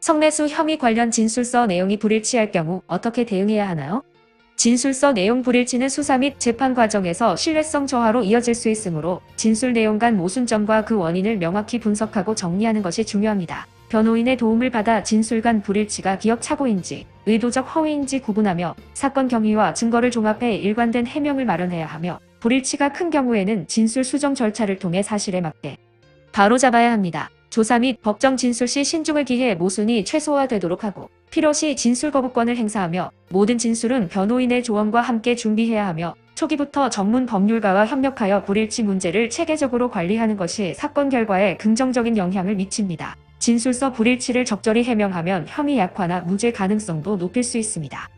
성매수 혐의 관련 진술서 내용이 불일치할 경우 어떻게 대응해야 하나요? 진술서 내용 불일치는 수사 및 재판 과정에서 신뢰성 저하로 이어질 수 있으므로 진술 내용 간 모순점과 그 원인을 명확히 분석하고 정리하는 것이 중요합니다. 변호인의 도움을 받아 진술 간 불일치가 기억 착오인지 의도적 허위인지 구분하며 사건 경위와 증거를 종합해 일관된 해명을 마련해야 하며 불일치가 큰 경우에는 진술 수정 절차를 통해 사실에 맞게 바로잡아야 합니다. 조사 및 법정 진술 시 신중을 기해 모순이 최소화되도록 하고 필요시 진술 거부권을 행사하며 모든 진술은 변호인의 조언과 함께 준비해야 하며 초기부터 전문 법률가와 협력하여 불일치 문제를 체계적으로 관리하는 것이 사건 결과에 긍정적인 영향을 미칩니다. 진술서 불일치를 적절히 해명하면 혐의 약화나 무죄 가능성도 높일 수 있습니다.